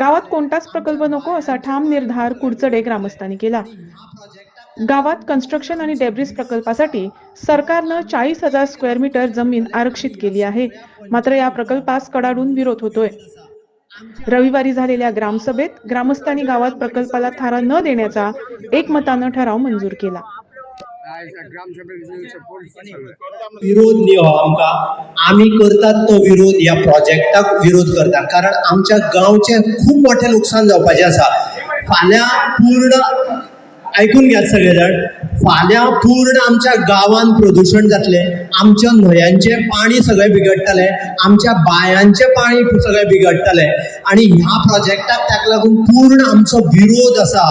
गावात कोणताच प्रकल्प नको असा ठाम निर्धार कुडचडे ग्रामस्थांनी केला. गावात कन्स्ट्रक्शन आणि डेब्रिस प्रकल्पासाठी सरकारनं चाळीस हजार स्क्वेअर मीटर जमीन आरक्षित केली आहे. मात्र या प्रकल्पास कडाडून विरोध होतोय. रविवारी झालेल्या ग्रामसभेत ग्रामस्थांनी गावात प्रकल्पाला थारा न देण्याचा एकमतानं ठराव मंजूर केला. विरोध न्ही हो आमकां आमी करतात तो विरोध ह्या प्रोजेक्टाक विरोध करता कारण आमच्या गांवचे खूब मोठें लुकसाण जावपाचें आसा फाल्यां पूर्ण आयकून घेयात सगळे जाण फाल्यां पूर्ण आमच्या गांवांत प्रदुशण जातलें. आमच्या न्हंयांचें पाणी सगळें बिगडटलें आमच्या बांयांचें पाणी सगळें बिगडटलें आनी ह्या प्रोजेक्टाक ताका लागून पूर्ण आमचो विरोध आसा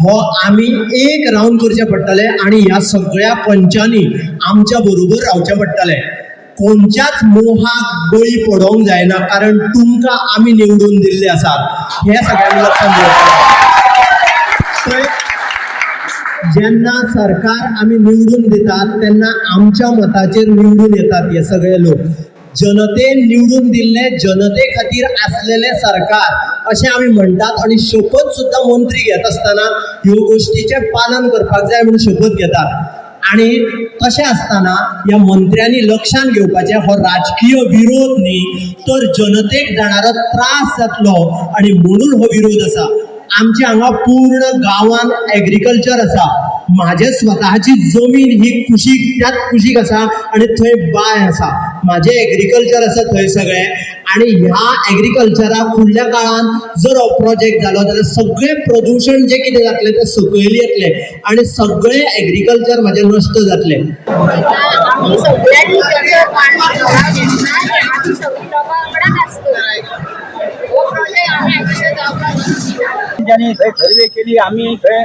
हो आमी एक राऊंड करचें पडटलें आनी ह्या सगळ्या पंचांनी आमच्या बरोबर रावचें पडटलें कोणच्याच मोहाक बळी पडोंक जायना कारण तुमकां आमी निवडून दिल्ले आसात हे सगळ्यांनी लक्षात घेवचें जेन्ना सरकार आमी निवडून दितात तेन्ना आमच्या मताचेर निवडून येतात हे सगळे लोक. जनतेन निवडून दिल्ले जनते खातीर आसलेले सरकार. अशें आमी म्हणटात आनी शपथ सुद्दां मंत्री घेत आसतना ह्यो गोश्टीचें पालन करपाक जाय म्हणून शपथ घेतात. आणि तशें आसतना ह्या मंत्र्यांनी लक्षांत घेवपाचें हो राजकीय विरोध न्ही तर जनतेक जाणारो त्रास जातलो आणि म्हणून हो विरोध आसा आमच्या हांगा पूर्ण गांवांत एग्रीकल्चर आसा म्हाजे स्वताची जमीन ही कुशीक त्याच कुशीक आसा आनी थंय बाय आसा म्हाजें एग्रीकल्चर आसा थंय सगळें आनी ह्या एग्रीकल्चराक फुडल्या काळात जर हो प्रोजेक्ट जालो जाल्यार सगळें प्रदूशण जें कितें जातलें तें सकयल येतलें. आनी सगळें एग्रीकल्चर म्हाजें नश्ट जातलें. आणि सर्वे केली आम्ही थंय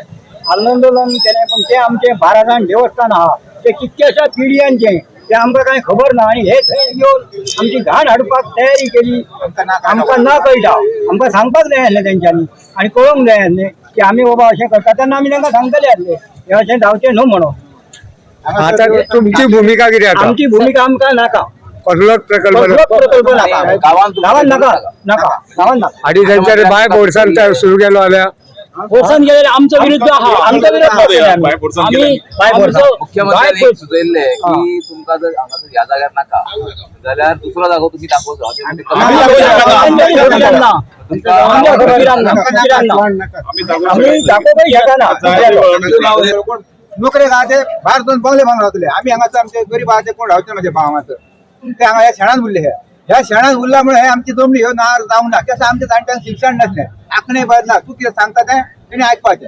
आंदोलन केलें पण ते आमचे बाराजाण देवस्थान आहा ते कितक्याशा पिढयांचे. ते आमकां कांय खबर ना आनी हे थंय येवन आमची घाण हाडपाक तयारी केली. आमकां ना कळटा. आमकां सांगपाक जाय आसलें तेंच्यांनी आनी कळोवंक जाय आसलें की आमी बाबा अशें करता. तेन्ना आमी तांकां सांगतले आसले. हे अशें जावचें न्हू म्हणून. आता तुमची भूमिका किती आता? आमची भूमिका आमकां नाका. कसलोच प्रकल्प कसलोच प्रकल्प नाका. गांवांत नाका. नाका. गांवांत नाका. आणि त्यांच्या बाय बोर्डसान सुरू केलो जाल्यार पोर्सन गेलेले आमचो विरुद्ध आहा आमचो विरोध करतले आमी. आमी आमचो मुख्यमंत्र्यांनी बाय सुचयल्ले की तुमकां जर हांगासर ह्या जाग्यार नाका जाल्यार दुसरो जागो तुमी दाखोवचो आमी दाखोवंक शकना. आमच्या फकीरांक ना, फकीरांक ना. आमी दाखोवपाक गावाचे भायर दोन बंगले बांदून रावतले आम्ही हांगाचं आमचे गरीब आहात ते कोण रावचे माझ्या भावाचं ते हांगा ह्या शेणान उरले हे ह्या शेणान उरल्यामुळे हे आमची जमनी ह्यो नार जावंक ना तसं आमच्या जाणट्यांक शिक्षण नसलें आंकणे बदला तू कितें सांगता तें तेणी आयकपाचें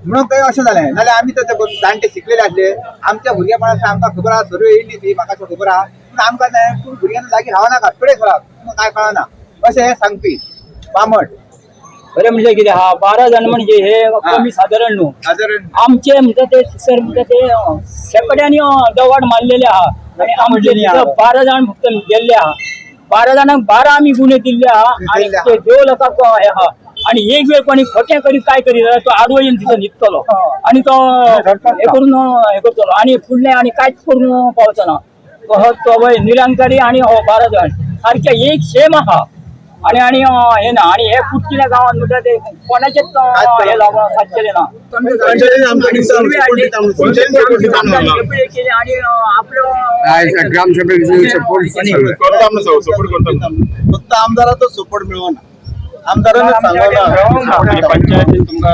म्हणून काही अशें जालें नाल्यार आमी तर जाणटे शिकलेले आसले आमच्या भुरगेपणाची आमकां खबर आहा सर्वे येयली ती म्हाका खबर. आहा पूण आमकां जाय तूं भुरग्यांना लागीं रावनाका कडेक राव तुमकां काय कळना अशें हे सांगपी बामट खरें म्हणजे कितें आहा बारा जाण म्हणजे हे कमी सादारण न्हू आमचे म्हणटा ते सर म्हणटा ते शेकड्यांनी दवाड मारलेले आहा आणि आमचे तिथं बारा जाण फक्त गेल्ले आहा बारा जाणांक बारा आमी गुन्हे दिल्ले आहा आणि ते देव लोकांक हे आहा आणि एक वेळ कोणी खोटें करी काय करी जाल्यार तो आडवो येवन तिथं न्हिदतलो आणि तो हे करून हे करतलो आणि फुडलें आणि कांयच करून पावचना तो हो तो वय निरंकारी आणि हो बारा जाण. सारखे एक सेम आहा आणि आणि हे ना आणि हे कुटकिल्या गावात म्हणटा ते कोणाचेच हे लावा साधलेले ना. आणि आपलं सपोर्ट फक्त आमदाराचा सपोर्ट मिळवना. आमदाराने पंचायती तुमका